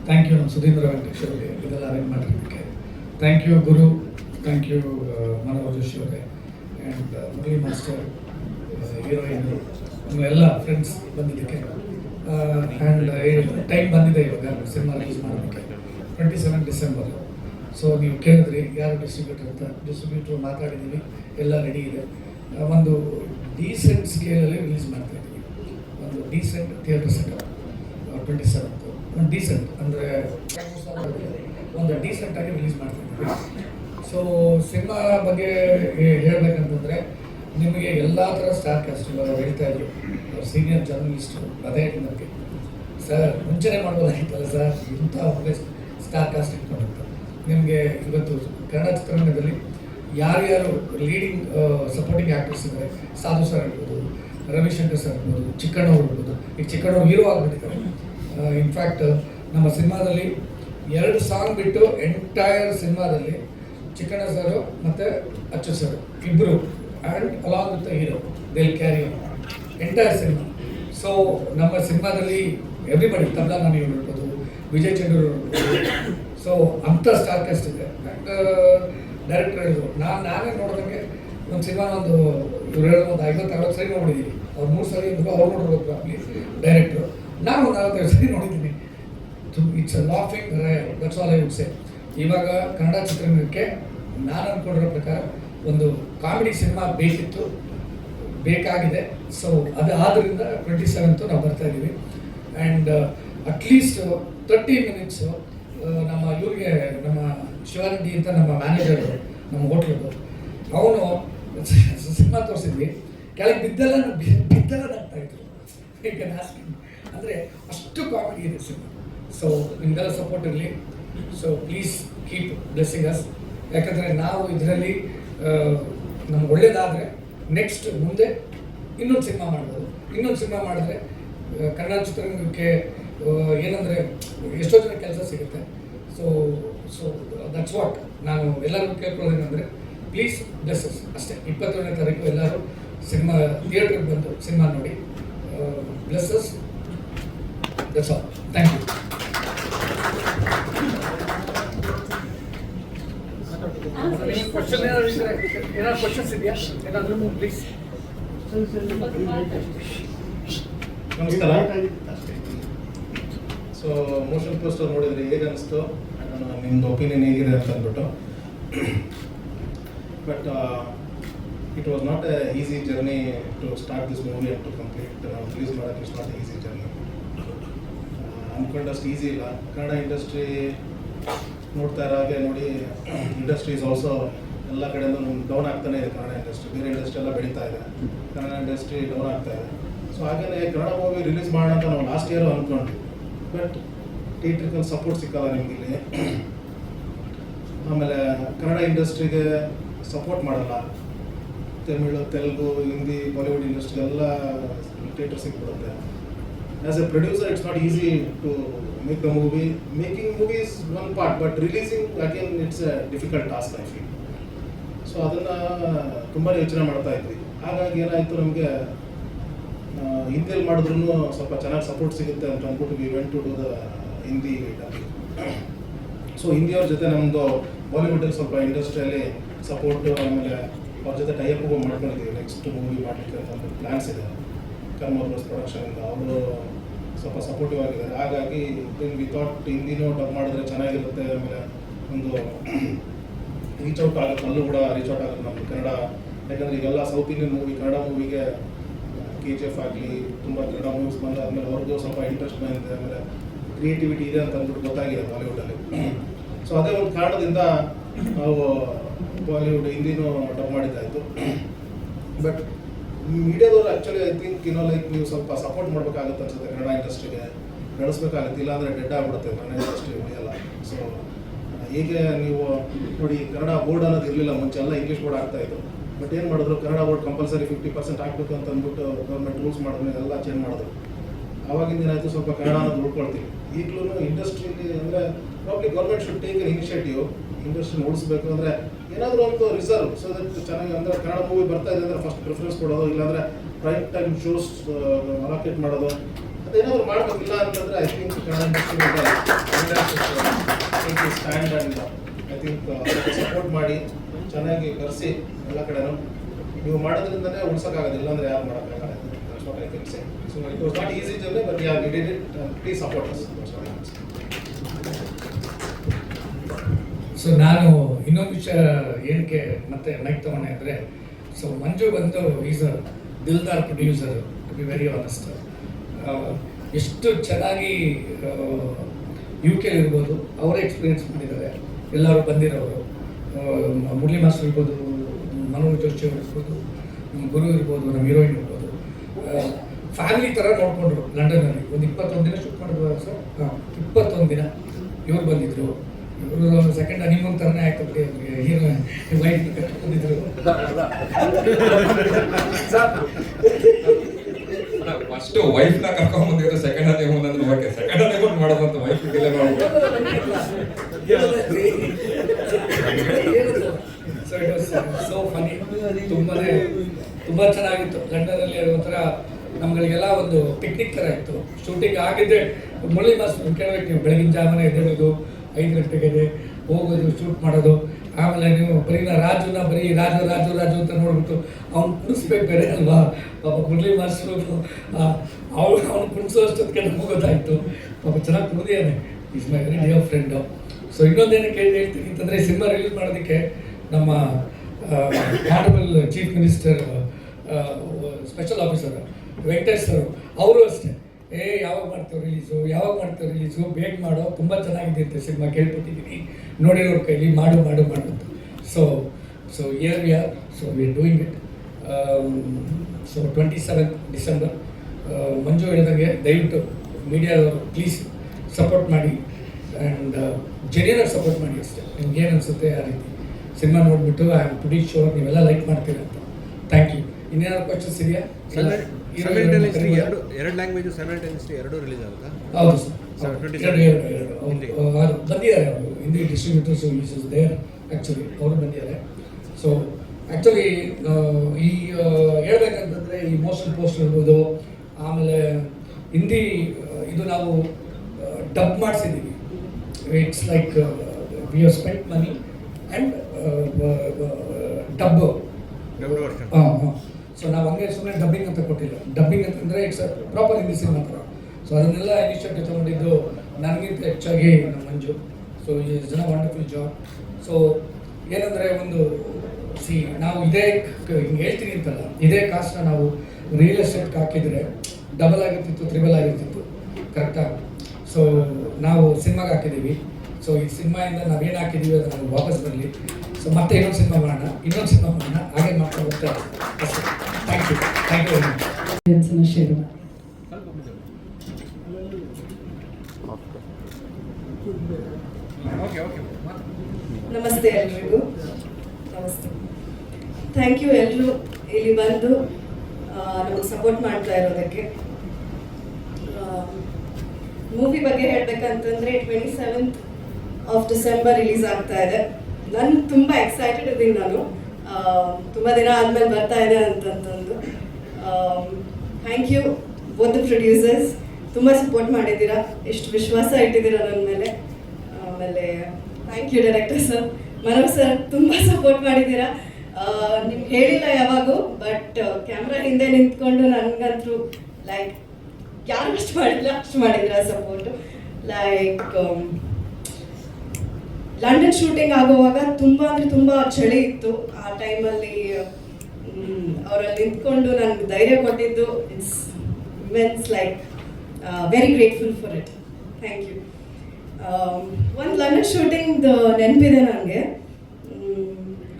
ಥ್ಯಾಂಕ್ ಯು ನಮ್ಮ ಸುಧೀಂದ್ರ ವೆಂಕಟೇಶ್ ಅವರಿಗೆ. ಇದೆಲ್ಲ ಅರೇಂಜ್ ಮಾಡಿದ್ದಕ್ಕೆ thank you Guru. Thank you Manohar Joshi ಅವರೇ. ಆ್ಯಂಡ್ ಮುರಳಿ ಮಾಸ್ಟರ್ ಹೀರೋಯಿನ್ ಎಲ್ಲ ಫ್ರೆಂಡ್ಸ್ ಬಂದಿದ್ದಕ್ಕೆ. ಆ್ಯಂಡ್ ಟೈಮ್ ಬಂದಿದೆ ಇವಾಗ ಸಿನಿಮಾ ರಿಲೀಸ್ ಮಾಡೋದಕ್ಕೆ ಟ್ವೆಂಟಿ ಸೆವೆನ್ ಡಿಸೆಂಬರ್ ಸೊ ನೀವು ಕೇಳಿದ್ರಿ ಯಾರು ಡಿಸ್ಟ್ರಿಬ್ಯೂಟರ್ ಅಂತ. ಡಿಸ್ಟ್ರಿಬ್ಯೂಟ್ರು ಮಾತಾಡಿದ್ದೀವಿ ಎಲ್ಲ ರೆಡಿ ಇದೆ. ಒಂದು ಡೀಸೆಂಟ್ ಸ್ಕೇಲಲ್ಲಿ ರಿಲೀಸ್ ಮಾಡ್ತಾ ಇದ್ದೀವಿ. ಒಂದು decent theatre setup twenty seventh ಒಂದು ಡೀಸೆಂಟ್ ಅಂದರೆ ಒಂದು ಡೀಸೆಂಟ್ ಆಗಿ ರಿಲೀಸ್ ಮಾಡ್ತಿದ್ದೀವಿ. ಸೊ ಸಿನಿಮಾ ಬಗ್ಗೆ ಹೇಳಬೇಕಂತಂದರೆ, ನಿಮಗೆ ಎಲ್ಲ ಥರ ಸ್ಟಾರ್ ಕ್ಯಾಸ್ಟ್ ಇವಾಗ ಹೇಳ್ತಾ ಇದ್ರು. ಸೀನಿಯರ್ ಜರ್ನಲಿಸ್ಟು ಅದೇ ನಮಗೆ ಸರ್ ಮುಂಚೆನೇ ಮಾಡ್ಬೋದಾಗಿತ್ತಲ್ಲ ಸರ್ ಇಂಥ ಒಳ್ಳೆ ಸ್ಟಾರ್ ಕ್ಯಾಸ್ಟ್ ಇಟ್ಕೊಂಡಿತ್ತು ನಿಮಗೆ ಇವತ್ತು ಕನ್ನಡ ಚಿತ್ರರಂಗದಲ್ಲಿ ಯಾರ್ಯಾರು ಲೀಡಿಂಗ್ ಸಪೋರ್ಟಿಂಗ್ ಆ್ಯಕ್ಟರ್ಸ್ ಇದ್ದಾರೆ ಸಾಧು ಸರ್ ಇರ್ಬೋದು ರವಿಶಂಕರ್ ಸರ್ ಇರ್ಬೋದು ಚಿಕ್ಕಣ್ಣವ್ರು ಇರ್ಬೋದು ಈಗ ಚಿಕ್ಕಣ್ಣವ್ರು ಹೀರೋ ಆಗಿಬಿಟ್ಟಿದ್ದಾರೆ. ಇನ್ಫ್ಯಾಕ್ಟ್ ನಮ್ಮ ಸಿನಿಮಾದಲ್ಲಿ ಎರಡು ಸಾಂಗ್ ಬಿಟ್ಟು ಎಂಟೈರ್ ಸಿನಿಮಾದಲ್ಲಿ ಚಿಕ್ಕಣ್ಣ ಸರು ಮತ್ತು ಅಚ್ಚು ಸರ್ ಇಬ್ಬರು and along with hero they'll carry entire cinema so ನಮ್ಮ ಸಿನಿಮಾದಲ್ಲಿ ಎವ್ರಿಬಡಿ ತಬ್ಲಾ ನಾನು ನೋಡ್ಬೋದು, ವಿಜಯ್ ಚಂದ್ರ ಸೊ ಅಂಥ ಸ್ಟಾರ್ ಕಾಸ್ಟ್ ಇದೆ. ಡೈರೆಕ್ಟರ್ ಹೇಳಿದ್ರು ನಾನು, ನಾನೇ ನೋಡಿದಂಗೆ ಒಂದು ಸಿನಿಮಾ ಒಂದು, ಇವ್ರು ಹೇಳೋದು ಒಂದು ಐವತ್ತು, ಅರವತ್ತು ಸರಿ ನೋಡಿದ್ದೀನಿ ಅವ್ರು ಮೂರು ಸರಿ ಅಂದ್ರು ಅವ್ರು ನೋಡಿರ್ಬೇಕು ಆಗಲಿ ಡೈರೆಕ್ಟ್ರು ನಾನು ನಲವತ್ತೈದು ಸರಿ ನೋಡಿದ್ದೀನಿ it's a laughing that's all I would say ಇವಾಗ ಕನ್ನಡ ಚಿತ್ರರಂಗಕ್ಕೆ ನಾನು ಅಂದ್ಕೊಂಡಿರೋ ಪ್ರಕಾರ ಒಂದು ಕಾಮಿಡಿ ಸಿನಿಮಾ ಬೇಕಿತ್ತು, ಬೇಕಾಗಿದೆ. ಸೊ ಅದು ಆದ್ದರಿಂದ ಟ್ವೆಂಟಿ ಸೆವೆಂತು ನಾವು ಬರ್ತಾ ಇದ್ದೀವಿ. ಆ್ಯಂಡ್ ಅಟ್ಲೀಸ್ಟ್ ತರ್ಟಿ ಮಿನಿಟ್ಸು ನಮ್ಮ ಇವ್ರಿಗೆ, ನಮ್ಮ ಶಿವಾನಂದಿ ಅಂತ ನಮ್ಮ ಮ್ಯಾನೇಜರು ನಮ್ಮ ಹೋಟ್ಲದು ಅವನು ಸಿನಿಮಾ ತೋರಿಸಿದ್ವಿ. ಕೆಳಗೆ ಬಿದ್ದೆಲ್ಲ ಬಿದ್ದಲ್ಲ ನಗ್ತಾ ಇದ್ರು. ಈಗ ಅಂದರೆ ಅಷ್ಟು ಕಾಮಿಡಿ ಇದೆ ಸಿನಿಮಾ ಸೊ ನಿಮ್ಗೆಲ್ಲ ಸಪೋರ್ಟ್ ಇರಲಿ. So please keep blessing us ಯಾಕಂದರೆ ನಾವು ಇದರಲ್ಲಿ ನಮ್ಗೆ ಒಳ್ಳೇದಾದರೆ ನೆಕ್ಸ್ಟ್ ಮುಂದೆ ಇನ್ನೊಂದು ಸಿನಿಮಾ ಮಾಡ್ಬೋದು. ಇನ್ನೊಂದು ಸಿನಿಮಾ ಮಾಡಿದ್ರೆ ಕನ್ನಡ ಚಿತ್ರರಂಗಕ್ಕೆ ಏನಂದರೆ ಎಷ್ಟೋ ಜನ ಕೆಲಸ ಸಿಗುತ್ತೆ. ಸೊ ಸೊ ದಟ್ಸ್ ವಾಟ್ ನಾನು ಎಲ್ಲರಿಗೂ ಕೇಳ್ಕೊಳ್ಳೋದೇನೆಂದರೆ ಪ್ಲೀಸ್ ಬ್ಲೆಸ್ಸಸ್ ಅಷ್ಟೇ, ಇಪ್ಪತ್ತೇಳನೇ ತಾರೀಕು ಎಲ್ಲರೂ ಸಿನಿಮಾ ಥಿಯೇಟ್ರಿಗೆ ಬಂದು ಸಿನಿಮಾ ನೋಡಿ. Blesses that's all thank you question ಏನಾದ್ರು ಇದ್ರೆ ನಮಸ್ಕಾರ ಸೊ ಮೋಷನ್ ಪೋಸ್ಟರ್ ನೋಡಿದ್ರೆ ಹೇಗೆ ಅನಿಸ್ತು ನಿಮ್ದು ಒಪಿನಿಯನ್ ಹೇಗಿದೆ ಅಂತ ಅಂದ್ಬಿಟ್ಟು but it was not a easy journey to start this movie and to complete ನಾವು ರಿಲೀಸ್ ಮಾಡೋಕ್ಕೆ ಇಟ್ಸ್ ನಾಟ್ ಈಸಿ ಜರ್ನಿ ಅಂದ್ಕೊಂಡಷ್ಟು ಈಸಿ ಇಲ್ಲ. ಕನ್ನಡ ಇಂಡಸ್ಟ್ರಿ ನೋಡ್ತಾ ಇರೋ ಹಾಗೆ ನೋಡಿ ಇಂಡಸ್ಟ್ರಿ ಇಸ್ ಆಲ್ಸೋ ಎಲ್ಲ ಕಡೆಯಿಂದ ಡೌನ್ ಆಗ್ತಾನೆ ಇದೆ ಕನ್ನಡ ಇಂಡಸ್ಟ್ರಿ ಬೇರೆ ಇಂಡಸ್ಟ್ರಿ ಎಲ್ಲ ಬೆಳೀತಾ ಇದೆ. ಕನ್ನಡ ಇಂಡಸ್ಟ್ರಿ ಡೌನ್ ಆಗ್ತಾ ಇದೆ. ಸೊ ಹಾಗೆಯೇ ಕನ್ನಡ ಮೂವಿ ರಿಲೀಸ್ ಮಾಡೋಣ ಅಂತ ನಾವು ಲಾಸ್ಟ್ ಇಯರ್ ಅಂದ್ಕೊಂಡ್ವಿ ಬಟ್ ಥಿಯೇಟ್ರಿಕಲ್ ಸಪೋರ್ಟ್ ಸಿಕ್ಕಲ್ಲ ನಿಮ್ಗೆ ಇಲ್ಲಿ. ಆಮೇಲೆ ಕನ್ನಡ ಇಂಡಸ್ಟ್ರಿಗೆ ಸಪೋರ್ಟ್ ಮಾಡಲ್ಲ. ತಮಿಳು, ತೆಲುಗು, ಹಿಂದಿ ಬಾಲಿವುಡ್ ಇಂಡಸ್ಟ್ರಿ ಎಲ್ಲ ಥಿಯೇಟರ್ ಸಿಕ್ಬಿಡುತ್ತೆ. As a producer it's not easy to make the movie making movie is one part but releasing again it's a difficult task I feel so ಅದನ್ನು ತುಂಬ ಯೋಚನೆ ಮಾಡ್ತಾ ಇದ್ವಿ. ಹಾಗಾಗಿ ಏನಾಯಿತು ನಮಗೆ ಹಿಂದಿಯಲ್ಲಿ ಮಾಡಿದ್ರು ಸ್ವಲ್ಪ ಚೆನ್ನಾಗಿ ಸಪೋರ್ಟ್ ಸಿಗುತ್ತೆ ಅಂತ ಅಂದ್ಬಿಟ್ಟು we went to the Hindi so ಹಿಂದಿಯವ್ರ ಜೊತೆ ನಮ್ಮದು ಬಾಲಿವುಡ್ ಸ್ವಲ್ಪ ಇಂಡಸ್ಟ್ರಿಯಲ್ಲಿ ಸಪೋರ್ಟು ಆಮೇಲೆ ಅವ್ರ ಜೊತೆ ಟೈಅಪ್ ಮಾಡ್ಕೊಂಡಿದ್ದೀವಿ ನೆಕ್ಸ್ಟ್ ಮೂವಿ ಮಾಡಲಿಕ್ಕೆ ಅಂತ ಪ್ಲ್ಯಾನ್ಸ್ ಇದೆ. ಪ್ರೊಡಕ್ಷನ್ ಪ್ರೊಡಕ್ಷನಿಂದ ಅವರು ಸ್ವಲ್ಪ ಸಪೋರ್ಟಿವ್ ಆಗಿದ್ದಾರೆ. ಹಾಗಾಗಿ ವಿ ಥಾಟ್ ಹಿಂದಿನೂ ಡಬ್ ಮಾಡಿದ್ರೆ ಚೆನ್ನಾಗಿರುತ್ತೆ. ಆಮೇಲೆ ಒಂದು ರೀಚ್ ಔಟ್ ಆಗುತ್ತೆ ಅಲ್ಲೂ ಕೂಡ ರೀಚ್ ಔಟ್ ಆಗುತ್ತೆ ನಮ್ಮ ಕನ್ನಡ. ಯಾಕಂದರೆ ಈಗೆಲ್ಲ ಸೌತ್ ಇಂಡಿಯನ್ ಮೂವಿ ಕನ್ನಡ ಮೂವಿಗೆ ಕೆ ಜಿ ಎಫ್ ಆಗಲಿ, ತುಂಬ ಕನ್ನಡ ಮೂವೀಸ್ ಬಂದಾದ್ಮೇಲೆ ಅವ್ರಿಗೂ ಸ್ವಲ್ಪ ಇಂಟ್ರೆಸ್ಟ್ ಬಂದಿದೆ. ಆಮೇಲೆ ಕ್ರಿಯೇಟಿವಿಟಿ ಇದೆ ಅಂತ ಅಂದ್ಬಿಟ್ಟು ಗೊತ್ತಾಗಿದೆ ಬಾಲಿವುಡಲ್ಲಿ ಸೊ ಅದೇ ಒಂದು ಕಾರಣದಿಂದ ನಾವು ಬಾಲಿವುಡ್ ಹಿಂದಿನೂ ಡಬ್ ಮಾಡಿದ್ದಾಯಿತು ಬಟ್ ಮೀಡಿಯಾದವರು ಆ್ಯಕ್ಚುಲಿ ಐ ಥಿಂಕ್ ಏನೋ ಲೈಕ್ ನೀವು ಸ್ವಲ್ಪ ಸಪೋರ್ಟ್ ಮಾಡಬೇಕಾಗುತ್ತೆ ಅನ್ಸುತ್ತೆ ಕನ್ನಡ ಇಂಡಸ್ಟ್ರಿಗೆ ನಡೆಸ್ಬೇಕಾಗುತ್ತೆ, ಇಲ್ಲಾಂದರೆ ಡೆಡ್ ಆಗಿಬಿಡುತ್ತೆ ಕನ್ನಡ ಇಂಡಸ್ಟ್ರಿ ಉಳಿಯಲ್ಲ ಸೊ ಹೀಗೆ ನೀವು ನೋಡಿ ಕನ್ನಡ ಬೋರ್ಡ್ ಅನ್ನೋದು ಇರಲಿಲ್ಲ, ಮುಂಚೆ ಎಲ್ಲ ಇಂಗ್ಲೀಷ್ ಬೋರ್ಡ್ ಆಗ್ತಾ ಇತ್ತು. ಬಟ್ ಏನು ಮಾಡಿದ್ರು, Kannada board compulsory fifty percent ಹಾಕ್ಬೇಕು ಅಂತ ಅಂದ್ಬಿಟ್ಟು ಗೌರ್ಮೆಂಟ್ ರೂಲ್ಸ್ ಮಾಡಿದ್ಮೇಲೆ ಎಲ್ಲ ಚೇಂಜ್ ಮಾಡಿದ್ರು. ಆವಾಗಿಂದ ಏನಾಯಿತು ಸ್ವಲ್ಪ ಕನ್ನಡ ಅನ್ನೋದು ಉಳ್ಕೊಳ್ತೀವಿ. ಈಗಲೂ ಇಂಡಸ್ಟ್ರಿಯಲ್ಲಿ ಅಂದರೆ probably government should take an initiative industry ಉಳಿಸ್ಬೇಕು ಅಂದರೆ ಏನಾದರೂ ಒಂದು ರಿಸರ್ವ್ ಸೊ ದಟ್ ಚೆನ್ನಾಗಿ ಅಂದರೆ ಕನ್ನಡ ಮೂವಿ ಬರ್ತಾ ಇದೆ ಅಂದರೆ ಫಸ್ಟ್ ಪ್ರಿಫರೆನ್ಸ್ ಕೊಡೋದು, ಇಲ್ಲಾಂದರೆ ಪ್ರೈಮ್ ಟೈಮ್ ಶೋಸ್ ಅಲೋಕೇಟ್ ಮಾಡೋದು ಅದೇನಾದರೂ ಮಾಡಬೇಕಿಲ್ಲ ಅಂತಂದರೆ I think Kannada industry stand and I think support ಮಾಡಿ, ಚೆನ್ನಾಗಿ ಕರೆಸಿ ಎಲ್ಲ ಕಡೆನೂ ನೀವು ಮಾಡೋದ್ರಿಂದಲೇ ಉಳ್ಸೋಕ್ಕಾಗೋದಿಲ್ಲ, ಅಂದರೆ ಯಾರು ಮಾಡೋಕ್ಕಾಗಲ್ಲ did it. And please support us. That's what I can say. So ನಾನು ಇನ್ನೊಂದು ವಿಷಯ ಏನಕ್ಕೆ ಮತ್ತೆ ಮೈಕ್ ತಗೊಂಡೆ ಅಂದರೆ ಸೊ ಮಂಜು ಬಂತು is a Dildar producer to be very honest ಎಷ್ಟು ಚೆನ್ನಾಗಿ ಯು ಕೆ ಇರ್ಬೋದು, ಅವರೇ ಎಕ್ಸ್ಪೀರಿಯನ್ಸ್ ಮಾಡಿದ್ದಾರೆ. ಎಲ್ಲರೂ ಬಂದಿರೋರು. ಮುರಳಿ ಮಾಸ್ಟರ್ ಇರ್ಬೋದು ಮನೋಜ್ ಜೋಶಿ ಅವರು ಇರ್ಬೋದು ನಮ್ಮ ಗುರು ಇರ್ಬೋದು, ನಮ್ಮ ಹೀರೋಯಿನ್ ಇರ್ಬೋದು. ಫ್ಯಾಮಿಲಿ ಥರ ನೋಡಿಕೊಂಡ್ರು ಲಂಡನಲ್ಲಿ ಒಂದು ಇಪ್ಪತ್ತೊಂದು ದಿನ ಶೂಟ್ ಮಾಡಿದ್ರು ಸರ್ ಹಾಂ, ಇಪ್ಪತ್ತೊಂದು ದಿನ. ಇವ್ರು ಬಂದಿದ್ರು. ಇವರು ಸೆಕೆಂಡ್ ಹನಿಮೂನ್ ಥರನೇ ಆಗ್ತದೆ ಹೀರೋ ಫಸ್ಟ್ ವೈಫ್ನ ಕರ್ಕೊಂಡ್ ಬಂದಿದ್ರೆ ಸೆಕೆಂಡ್ ಹನಿಮೂನ್ ಅಂದ್ರೆ ಓಕೆ ಹನಿ ಮಾಡೋದು ಅಂತ ವೈಫ್ ಗೆಲ್ಲ ಸೊ ತುಂಬಾನೇ ತುಂಬಾ ಚೆನ್ನಾಗಿತ್ತು ಲಂಡನಲ್ಲಿ ಒಂಥರ ನಮ್ಗಳಿಗೆಲ್ಲ ಒಂದು ಪಿಕ್ನಿಕ್ ಥರ ಇತ್ತು ಶೂಟಿಂಗ್ ಆಗಿದ್ದೆ ಮುರಳಿ ಮಾಸ್ ಕೇಳಬೇಕು ನೀವು ಬೆಳಗಿನ ಜಾಮನೆ ಎದ್ದೇಳೋದು ಐದು ಗಂಟೆಗೆ ಹೋಗೋದು ಶೂಟ್ ಮಾಡೋದು ಆಮೇಲೆ ನೀವು ಬರೀ ರಾಜುನ ಬರೀ ರಾಜು ರಾಜು ರಾಜು ಅಂತ ನೋಡ್ಬಿಟ್ಟು ಅವ್ನು ಕುಣಿಸ್ಬೇಕು ಬೇರೆ ಅಲ್ವಾ ಪಾಪ ಮುರಳಿ ಮಾಸ್ಟ್ರು ಅವ್ನು ಅವ್ನು ಕುಣಿಸೋ ಅಷ್ಟೊತ್ತಿಗೆ ಗೊತ್ತಾಯಿತು ಪಾಪ ಚೆನ್ನಾಗಿ ಕುಣಿದಿದ್ದಾನೆ is my very dear friend so ಇನ್ನೊಂದೇನಕ್ಕೆ ಹೇಳ್ತೀನಿ ಅಂತಂದರೆ ಸಿನಿಮಾ ರಿಲೀಸ್ ಮಾಡೋದಕ್ಕೆ ನಮ್ಮ honourable chief minister special officer Venkatesh sir, ಅವರು ಅಷ್ಟೇ. ಏ, ಯಾವಾಗ ಮಾಡ್ತೇವೆ ರಿಲೀಸು ಯಾವಾಗ ಮಾಡ್ತೇವೆ ರಿಲೀಸು ಬೇಗ ಮಾಡೋ, ತುಂಬ ಚೆನ್ನಾಗಿದೆ ಅಂತ ಸಿನಿಮಾ ಕೇಳ್ಬಿಟ್ಟಿದ್ದೀನಿ ನೋಡಿರೋರ ಕೈಲಿ ಮಾಡು ಮಾಡು ಮಾಡು so so year we are so we are doing it so twenty seventh December Manju ಹೇಳಿದಂಗೆ ದಯವಿಟ್ಟು ಮೀಡಿಯಾದವರು ಪ್ಲೀಸ್ ಸಪೋರ್ಟ್ ಮಾಡಿ. ಆ್ಯಂಡ್ ಜೆನ್ಯನಾಗಿ ಸಪೋರ್ಟ್ ಮಾಡಿ ಅಷ್ಟೇ. ನಿಮ್ಗೆ ಏನು ಅನಿಸುತ್ತೆ ಆ ರೀತಿ? ಸಿನಿಮಾ ನೋಡಿಬಿಟ್ಟು ಐ ಆಮ್ ಪ್ರಿಟಿ ಶೋರ್ ನೀವೆಲ್ಲ ಲೈಕ್ ಮಾಡ್ತೀರಾ ಅಂತ. ಥ್ಯಾಂಕ್ ಯು ಇನ್ನೇನಾದ್ರು ಕ್ವಶನ್ಸ್ ಇದೆಯಾ? ಎರಡು ಎರಡು ಲ್ಯಾಂಗ್ವೇಜ್ ಸೈಮಲ್ಟೇನಿಯಸ್ಲಿ ಎರಡು ರಿಲೀಸ್ ಆಗುತ್ತಾ? ಹೌದು ಸರ್. 27 ಎರಡು ಎರಡು ಎರಡು. ಹಿಂದಿ. ಬಂದಿದ್ದಾರೆ ಅವರು. Hindi distributors is there actually ಅವರು ಬಂದಿದ್ದಾರೆ. ಸೊ ಆ್ಯಕ್ಚುಲಿ ಈ ಹೇಳ್ಬೇಕಂತಂದರೆ ಈ ಮೋಷನ್ ಪೋಸ್ಟ್ ಇರ್ಬೋದು. ಆಮೇಲೆ ಹಿಂದಿ ಇದು ನಾವು dub ಮಾಡಿಸಿದ್ದೀವಿ. It's like we have spent money and dub ಹಾಂ ಹಾಂ ಸೊ ನಾವು ಹಂಗೆ ಸುಮ್ಮನೆ ಡಬ್ಬಿಂಗ್ ಅಂತ ಕೊಟ್ಟಿಲ್ಲ. ಡಬ್ಬಿಂಗ್ ಅಂತಂದರೆ ಇಟ್ಸ್ ಪ್ರಾಪರ್ ಹಿಂದಿ ಸಿನಿಮಾ ಥರ ಸೊ ಅದನ್ನೆಲ್ಲ ಇನಿಷಿಯೇಟಿವ್ ತೊಗೊಂಡಿದ್ದು ನನಗಿಂತ ಹೆಚ್ಚಾಗಿ ನಮ್ಮ ಮಂಜು. ಸೊ ಇಸ್ ಜನ ವಂಡರ್ಫುಲ್ ಜಾಬ್ ಸೊ ಏನಂದರೆ ಒಂದು ಸಿ ನಾವು ಇದೇ ಹಿಂಗೆ ಹೇಳ್ತೀನಿ ಅಂತಲ್ಲ. ಇದೇ ಕಾಸ್ಟ್ನ ನಾವು ರಿಯಲ್ ಎಸ್ಟೇಟ್ಗೆ ಹಾಕಿದರೆ ಡಬಲ್ ಆಗಿರ್ತಿತ್ತು ತ್ರಿಬಲ್ ಆಗಿರ್ತಿತ್ತು. ಕರೆಕ್ಟಾಗಿ ಸೊ ನಾವು ಸಿನಿಮಾಗೆ ಹಾಕಿದ್ದೀವಿ. ಸೊ ಈ ಸಿನಿಮಾಯಿಂದ ಏನು ಹಾಕಿದ್ದೀವಿ ಅದು ನಮಗೆ ವಾಪಸ್ ಬರಲಿ ಸೊ ಮತ್ತೆ ಇನ್ನೊಂದು ಸಿನಿಮಾ ಮಾಡೋಣ. ಇನ್ನೊಂದು ಸಿನಿಮಾ ಮಾಡೋಣ. ಹಾಗೆ ಮಾಡ್ಕೊಂಡು ಹೋಗ್ತಾ. Thank you thank you very much ನಮಸ್ತೆ ಎಲ್ರಿಗೂ. ನಮಸ್ತೆ. ಥ್ಯಾಂಕ್ ಯು ಎಲ್ಲರೂ ಇಲ್ಲಿ ಬಂದು ನಮಗೆ ಸಪೋರ್ಟ್ ಮಾಡ್ತಾ ಇರೋದಕ್ಕೆ. ಮೂವಿ ಬಗ್ಗೆ ಹೇಳ್ಬೇಕಂತಂದ್ರೆ twenty seventh of December release ಆಗ್ತಾ ಇದೆ. ನಾನು ತುಂಬ ಎಕ್ಸೈಟೆಡ್ ಇದ್ದೀನಿ ನಾನು. ತುಂಬ ದಿನ ಆದಮೇಲೆ ಬರ್ತಾ ಇದೆ ಅಂತಂತಂದು. ಥ್ಯಾಂಕ್ ಯು ಬೋತ್ ಪ್ರೊಡ್ಯೂಸರ್ಸ್ ತುಂಬ ಸಪೋರ್ಟ್ ಮಾಡಿದ್ದೀರಾ. ಎಷ್ಟು ವಿಶ್ವಾಸ ಇಟ್ಟಿದ್ದೀರಾ ನನ್ನ ಮೇಲೆ. ಆಮೇಲೆ thank you director sir Mano sir ತುಂಬ ಸಪೋರ್ಟ್ ಮಾಡಿದ್ದೀರಾ. ನಿಮ್ಗೆ ಹೇಳಿಲ್ಲ ಯಾವಾಗೂ ಬಟ್ ಕ್ಯಾಮ್ರಾ ಹಿಂದೆ ನಿಂತ್ಕೊಂಡು ನನಗಂತೂ ಲೈಕ್ ಯಾರು ಅಷ್ಟು ಮಾಡಿಲ್ಲ, ಅಷ್ಟು ಮಾಡಿದ್ರ ಸಪೋರ್ಟ್ ಲೈಕ್ ಲಂಡನ್ ಶೂಟಿಂಗ್ ಆಗುವಾಗ ತುಂಬ ಅಂದರೆ ತುಂಬ ಚಳಿ ಇತ್ತು. ಆ ಟೈಮಲ್ಲಿ ಅವರಲ್ಲಿ ನಿಂತ್ಕೊಂಡು ನನಗೆ ಧೈರ್ಯ ಕೊಟ್ಟಿದ್ದು. It's means like very grateful for it thank you ಒಂದು ಲಂಡನ್ ಶೂಟಿಂಗ್ ನೆನಪಿದೆ ನನಗೆ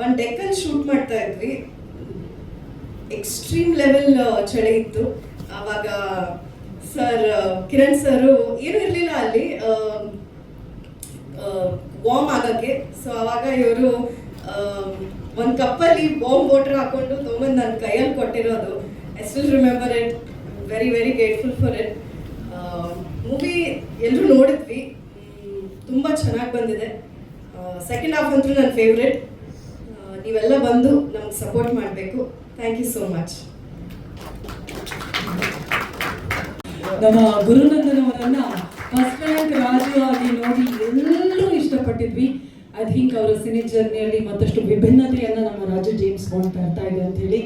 ಒಂದು ಡೆಕ್ಕಲ್ಲಿ ಶೂಟ್ ಮಾಡ್ತಾ ಇದ್ವಿ. ಎಕ್ಸ್ಟ್ರೀಮ್ ಲೆವೆಲ್ ಚಳಿ ಇತ್ತು. ಆವಾಗ ಸರ್ ಕಿರಣ್ ಸರು ಏನು ಇರಲಿಲ್ಲ ಅಲ್ಲಿ. ವಾರ್ಮ್ ಆಗೋಕ್ಕೆ. ಸೊ ಆವಾಗ ಇವರು ಒಂದು ಕಪ್ಪಲ್ಲಿ ಬಾಂಬ್ ವಾಟರ್ ಹಾಕೊಂಡು ತೊಗೊಂಡು ನನ್ನ ಕೈಯಲ್ಲಿ ಕೊಟ್ಟಿರೋದು. I still remember it very very grateful for it movie ಎಲ್ಲರೂ ನೋಡಿದ್ವಿ. ತುಂಬ ಚೆನ್ನಾಗಿ ಬಂದಿದೆ. ಸೆಕೆಂಡ್ ಹಾಫ್ ಅಂತೂ ನನ್ನ ಫೇವ್ರೆಟ್ ನೀವೆಲ್ಲ ಬಂದು ನಮ್ಗೆ ಸಪೋರ್ಟ್ ಮಾಡಬೇಕು. ಥ್ಯಾಂಕ್ ಯು ಸೋ ಮಚ್ ನಮ್ಮ ಗುರುನಂದನ್ ಅವರನ್ನ ಫಸ್ಟ್ ರ್ಯಾಂಕ್ ರಾಜು ಆಗಿ ನೋಡಿ ಎಲ್ಲರೂ ಇಷ್ಟಪಟ್ಟಿದ್ವಿ. ಐ ಥಿಂಕ್ ಅವರ ಸಿನಿ ಜರ್ನಿಯಲ್ಲಿ ಮತ್ತಷ್ಟು ವಿಭಿನ್ನತೆಯನ್ನ ನಮ್ಮ ರಾಜು ಜೇಮ್ಸ್ ಬಾಂಡ್ ತರ್ತಾ ಇದೆ ಅಂತ ಹೇಳಿ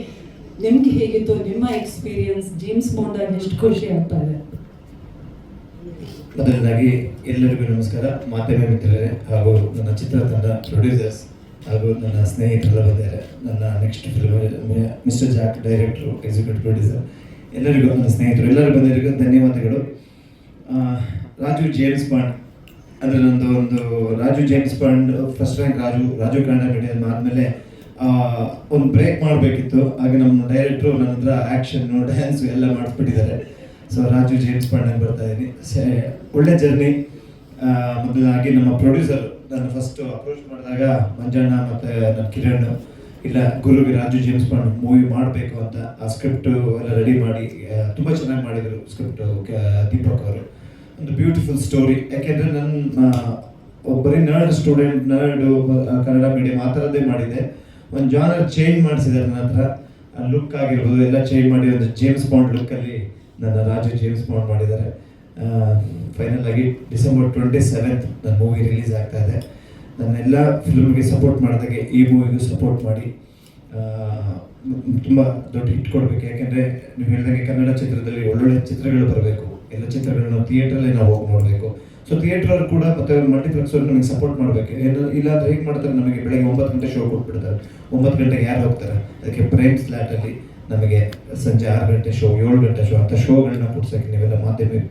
ನಿಮ್ಗೆ ಹೇಗಿತ್ತು? ನಿಮ್ಮ ಎಕ್ಸ್ಪೀರಿಯನ್ಸ್ ಜೇಮ್ಸ್ ಬಾಂಡ್ ಆಗಿ ಎಷ್ಟು ಖುಷಿ ಆಗ್ತಾ ಇದೆ? ಮೊದಲನೇದಾಗಿ ಎಲ್ಲರಿಗೂ ನಮಸ್ಕಾರ. ಮಾಧ್ಯಮ ಮಿತ್ರರೇ ಹಾಗೂ ನನ್ನ ಚಿತ್ರತಂಡ ಪ್ರೊಡ್ಯೂಸರ್ಸ್ ಹಾಗೂ ನನ್ನ ಸ್ನೇಹಿತರೆಲ್ಲ ಬಂದಿದ್ದಾರೆ. ನನ್ನ next film mister Jack director executive producer ಎಲ್ಲರಿಗೂ ನನ್ನ ಸ್ನೇಹಿತರು, ಎಲ್ಲರೂ ಬಂದಿರಿಗೂ ಧನ್ಯವಾದಗಳು. ರಾಜು ಜೇಮ್ಸ್ ಬಾಂಡ್ ಅಂದರೆ ನಂದು ಒಂದು Raju James Bond first rank Raju Raju Kannada medium ಆದಮೇಲೆ ಒಂದು ಬ್ರೇಕ್ ಮಾಡಬೇಕಿತ್ತು. ಹಾಗೆ ನಮ್ಮ ಡೈರೆಕ್ಟ್ರು ನನ್ನ ಹತ್ರ ಆ್ಯಕ್ಷನ್ನು ಡ್ಯಾನ್ಸು ಎಲ್ಲ ಮಾಡಿಸ್ಬಿಟ್ಟಿದ್ದಾರೆ. ಸೊ ರಾಜು ಜೇಮ್ಸ್ ಪಾಂಡನ್ ಬರ್ತಾ ಇದ್ದೀನಿ. ಸೆ- ಒಳ್ಳೆ ಜರ್ನಿ ಮೊದಲಾಗಿ ನಮ್ಮ ಪ್ರೊಡ್ಯೂಸರ್ ನಾನು ಫಸ್ಟು ಅಪ್ರೋಚ್ ಮಾಡಿದಾಗ ಮಂಜಣ್ಣ ಮತ್ತು ನನ್ನ ಕಿರಣ್ ಇಲ್ಲ ಗುರುಗೆ ರಾಜು ಜೇಮ್ಸ್ ಬಾಂಡ್ ಮೂವಿ ಮಾಡಬೇಕು ಅಂತ ಆ ಸ್ಕ್ರಿಪ್ಟು ಎಲ್ಲ ರೆಡಿ ಮಾಡಿ ತುಂಬ ಚೆನ್ನಾಗಿ ಮಾಡಿದರು ಸ್ಕ್ರಿಪ್ಟ್ ದೀಪಕ್ ಅವರು. ಒಂದು ಬ್ಯೂಟಿಫುಲ್ ಸ್ಟೋರಿ ಯಾಕೆಂದರೆ ನನ್ನ ಬರೀ nerd student nerd Kannada medium ಆ ಥರದ್ದೇ ಮಾಡಿದೆ. ಒಂದು ಜಾನರ್ ಚೇಂಜ್ ಮಾಡಿಸಿದ್ದಾರೆ ನನ್ನ ಹತ್ರ. ಲುಕ್ ಆಗಿರ್ಬೋದು, ಎಲ್ಲ ಚೇಂಜ್ ಮಾಡಿ ಒಂದು ಜೇಮ್ಸ್ ಬಾಂಡ್ ಲುಕ್ಕಲ್ಲಿ ನನ್ನ ರಾಜು ಜೇಮ್ಸ್ ಬಾಂಡ್ ಮಾಡಿದ್ದಾರೆ. ಫೈನಲ್ ಆಗಿ ಡಿಸೆಂಬರ್ ಟ್ವೆಂಟಿ ಸೆವೆಂತ್ ನನ್ನ ಮೂವಿ ರಿಲೀಸ್ ಆಗ್ತಾ ಇದೆ. ನನ್ನೆಲ್ಲ ಫಿಲ್ಮ್ಗೆ ಸಪೋರ್ಟ್ ಮಾಡಿದಾಗೆ ಈ ಮೂವಿಗೂ ಸಪೋರ್ಟ್ ಮಾಡಿ ತುಂಬ ದೊಡ್ಡ ಹಿಟ್ ಕೊಡಬೇಕು. ಯಾಕೆಂದರೆ ನೀವು ಹೇಳಿದಂಗೆ ಕನ್ನಡ ಚಿತ್ರದಲ್ಲಿ ಒಳ್ಳೊಳ್ಳೆ ಚಿತ್ರಗಳು ಬರಬೇಕು. ಎಲ್ಲ ಚಿತ್ರಗಳು ನಾವು ಥಿಯೇಟ್ರಲ್ಲೇ ನಾವು ಹೋಗಿ ನೋಡಬೇಕು. ಸೊ ಥಿಯೇಟರ್ ಕೂಡ ಮತ್ತೆ ಮಲ್ಟಿಪ್ಲೆಕ್ಸ್ ನಮಗೆ ಸಪೋರ್ಟ್ ಮಾಡಬೇಕು. ಏನು, ಇಲ್ಲಾಂದ್ರೆ ಹೇಗೆ ಮಾಡ್ತಾರೆ? ನಮಗೆ ಬೆಳಗ್ಗೆ ಒಂಬತ್ತು ಗಂಟೆ ಶೋ ಕೊಟ್ಬಿಡ್ತಾರೆ. ಒಂಬತ್ತು ಗಂಟೆಗೆ ಯಾರು ಹೋಗ್ತಾರೆ? ಅದಕ್ಕೆ ಪ್ರೈಮ್ ಸ್ಲಾಟಲ್ಲಿ ನಮಗೆ ಸಂಜೆ ಆರು ಗಂಟೆ ಶೋ ಏಳು ಗಂಟೆ ಶೋ ಅಂತ ಶೋಗಳನ್ನ ಕೊಡ್ಸೋಕ್ಕೆ ನೀವೆಲ್ಲ ಮಾಧ್ಯಮ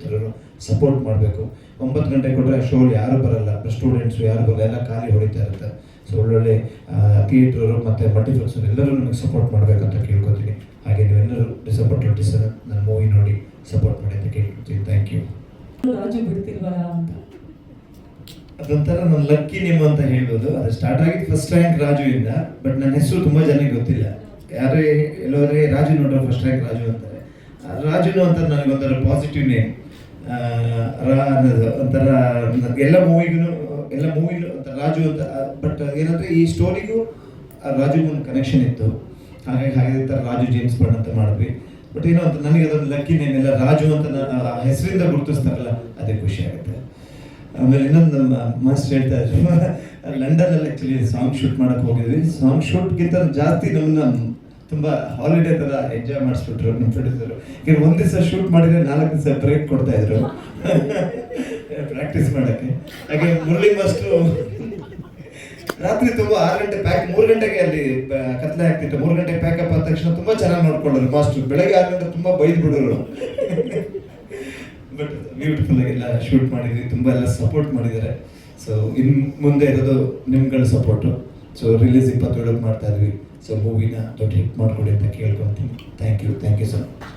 ಸಪೋರ್ಟ್ ಮಾಡಬೇಕು. ಒಂಬತ್ತು ಗಂಟೆ ಕೊಟ್ಟರೆ ಶೋ ಯಾರು ಬರಲ್ಲ. ಸ್ಟೂಡೆಂಟ್ಸು ಯಾರು ಬರಲ್ಲ. ಎಲ್ಲ ಖಾಲಿ ಹೊಡಿತಾ ಇರುತ್ತೆ. ಸೊ ಒಳ್ಳೊಳ್ಳೆ ಥಿಯೇಟ್ರರು ಮತ್ತು ಮಲ್ಟಿಪ್ಲೆಕ್ಸ್ ಎಲ್ಲರೂ ನನಗೆ ಸಪೋರ್ಟ್ ಮಾಡಬೇಕಂತ ಕೇಳ್ಕೊತೀನಿ. ಹಾಗೆ ನೀವೆಲ್ಲರೂ ಡಿಸೆಂಬರ್ ಟ್ವೆಂಟಿ ಸೆವೆನ್ ನನ್ನ ಮೂವಿ ನೋಡಿ ಸಪೋರ್ಟ್ ಮಾಡಿ ಅಂತ ಕೇಳ್ಕೊತೀನಿ ಥ್ಯಾಂಕ್ ಯು ರಾಜು ಬಿಡ್ತಿಲ್ವಲ್ಲ ಅಂತ. ಅದೊಂಥರ ನನ್ನ ಲಕ್ಕಿ ನಿಮ್ಮ ಅಂತ ಹೇಳ್ಬೋದು. ಅದು ಸ್ಟಾರ್ಟ್ ಆಗಿದ್ದು ಫಸ್ಟ್ ರ್ಯಾಂಕ್ ರಾಜು ಇಂದ ಬಟ್ ನನ್ನ ಹೆಸರು ತುಂಬ ಜನಕ್ಕೆ ಗೊತ್ತಿಲ್ಲ. ಯಾರೇ ಎಲ್ಲೋರೇ ರಾಜು ನೋಡ್ರೆ ಫಸ್ಟ್ ರ್ಯಾಂಕ್ ರಾಜು ಅಂತಾರೆ. ರಾಜು ರಾಜುನು ಅಂತ ನನಗೊಂಥರ ಪಾಸಿಟಿವ್ ನೇಮ್ ಒಂಥರ, ಎಲ್ಲ ಮೂವಿಗೂ ಎಲ್ಲ ಒಂಥರ ರಾಜು ಅಂತ ಬಟ್ ಏನಂದ್ರೆ ಈ ಸ್ಟೋರಿಗೂ ರಾಜುಗೂ ಒಂದು ಕನೆಕ್ಷನ್ ಇತ್ತು. ಹಾಗಾಗಿ ಹಾಗೆ ಥರ ರಾಜು ಜೇಮ್ಸ್ ಬಾಂಡ್ ಅಂತ ಮಾಡಿದ್ವಿ. ಬಟ್ ಏನೋ ಅಂತ ನನಗೆ ಅದೊಂದು ಲಕ್ಕಿ ನೇಮ್ ಎಲ್ಲ ರಾಜು ಅಂತ ನಾನು ಹೆಸರಿಂದ ಗುರುತಿಸ್ತಾರಲ್ಲ, ಅದೇ ಖುಷಿ ಆಗುತ್ತೆ. ಆಮೇಲೆ ಇನ್ನೊಂದು ನಮ್ಮ ಮಾಸ್ಟರ್ ಹೇಳ್ತಾ ಇದ್ರು ಲಂಡನ್ ಅಲ್ಲಿ ಆಕ್ಚುಲಿ ಸಾಂಗ್ ಶೂಟ್ ಮಾಡಕ್ ಹೋಗಿದ್ವಿ ಸಾಂಗ್ ಶೂಟ್ಗಿಂತ ಜಾಸ್ತಿ ನಮ್ಮನ್ನ ತುಂಬಾ ಹಾಲಿಡೇ ತರ ಎಂಜಾಯ್ ಮಾಡಿಸ್ಬಿಟ್ರು ನಮ್ಮ ಫ್ರೆಂಡ್ಸ್ ಈಗ ಒಂದು ದಿವಸ ಶೂಟ್ ಮಾಡಿದ್ರೆ ನಾಲ್ಕು ದಿವಸ ಬ್ರೇಕ್ ಕೊಡ್ತಾ ಇದ್ರು. ಪ್ರಾಕ್ಟೀಸ್ ಮಾಡಕ್ಕೆ. ಹಾಗೆ ಮುರಳಿ ಮಾಸ್ಟ್ರು ರಾತ್ರಿ ತುಂಬಾ ಆರು ಗಂಟೆ ಪ್ಯಾಕ್ ಮೂರು ಗಂಟೆಗೆ ಅಲ್ಲಿ ಕತ್ಲೆ ಆಗ್ತಿತ್ತು ಮೂರು ಗಂಟೆ ಪ್ಯಾಕಪ್ ಆದ ತಕ್ಷಣ ತುಂಬಾ ಚೆನ್ನಾಗಿ ನೋಡ್ಕೊಳ್ಳೋರು ಮಾಸ್ಟ್ರು ಬೆಳಗ್ಗೆ ಆರು ಗಂಟೆ ತುಂಬಾ ಬೈದ್ ಬಿಡೋರು ಬಟ್ ಬ್ಯೂಟಿಫುಲ್ ಆಗಿ ಎಲ್ಲ ಶೂಟ್ ಮಾಡಿದ್ವಿ. ತುಂಬ ಎಲ್ಲ ಸಪೋರ್ಟ್ ಮಾಡಿದ್ದಾರೆ. ಸೊ ಇನ್ ಮುಂದೆ ಇರೋದು ನಿಮ್ಗಳ ಸಪೋರ್ಟು ಸೊ ರಿಲೀಸ್ ಇಪ್ಪತ್ತೇಳಕ್ಕೆ ಮಾಡ್ತಾ ಇದ್ವಿ. ಸೊ ಮೂವಿನ ದೊಡ್ಡ ಹಿಟ್ ಮಾಡ್ಕೊಡಿ ಅಂತ ಕೇಳ್ಕೊಂತೀನಿ thank you thank you so much